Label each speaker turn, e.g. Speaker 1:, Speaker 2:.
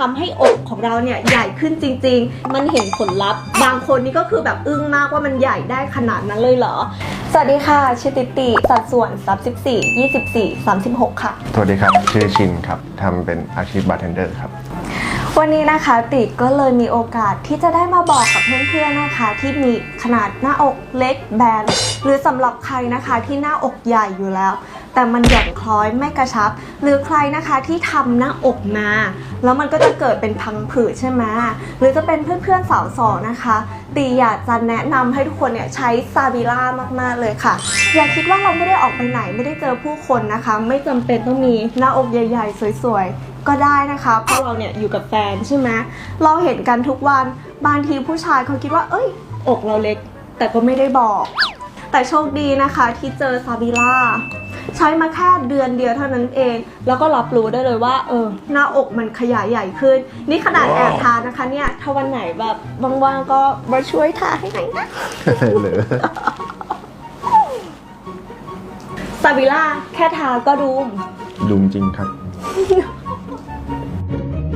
Speaker 1: ทำให้อกของเราเนี่ยใหญ่ขึ้นจริง ๆ มันเห็นผลลัพธ์ บางคนนี่ก็คือแบบอึ้งมากว่ามันใหญ่ได้ขนาดนั้นเลยเหรอ สวัสดีค่ะ ชื่อติติสัดส่วน 34 24 36 ค่ะ
Speaker 2: สวัสดีครับ ชื่อชินครับทำเป็นอาชีพบาร์เทนเดอร์ครับ
Speaker 1: วันนี้นะคะติก็เลยมีโอกาสที่จะได้มาบอกกับเพื่อนๆนะคะ ที่มีขนาดหน้าอกเล็กแบนหรือสำหรับใครนะคะที่หน้าอกใหญ่อยู่แล้ว แต่มันหย่อนคล้อยไม่กระชับ หรือใครนะคะที่ทำหน้าอกมา แล้วมันก็จะเกิดเป็นพังผืดใช่ไหมหรือจะเป็นเพื่อนๆสาวสองนะคะตีอยากจะแนะนำให้ทุกคนเนี่ยใช้ซาบิล่ามากๆเลยค่ะ อย่าคิดว่าเราไม่ได้ออกไปไหนไม่ได้เจอผู้คนนะคะ ไม่จำเป็นต้องมีหน้าอกใหญ่ ๆ สวยๆ ก็ได้นะคะ เพราะเราเนี่ยอยู่กับแฟนใช่ไหมเราเห็นกันทุกวันบางทีผู้ชายเขาคิดว่า เอ้ย อกเราเล็ก แต่ก็ไม่ได้บอก แต่โชคดีนะคะที่เจอซาบิล่า ใช้มาแค่เดือนเดียวเท่านั้นเอง แล้วก็รับรู้ได้เลยว่า เออ หน้าอกมันขยายใหญ่ขึ้น นี่ขนาดแอบทานะคะเนี่ย ถ้าวันไหนแบบว่างๆก็มาช่วยทาให้หน่อยนะ
Speaker 2: หรือ
Speaker 1: ซาบิล่าแค่ทาก็ดูม
Speaker 2: ลุงจริงครับ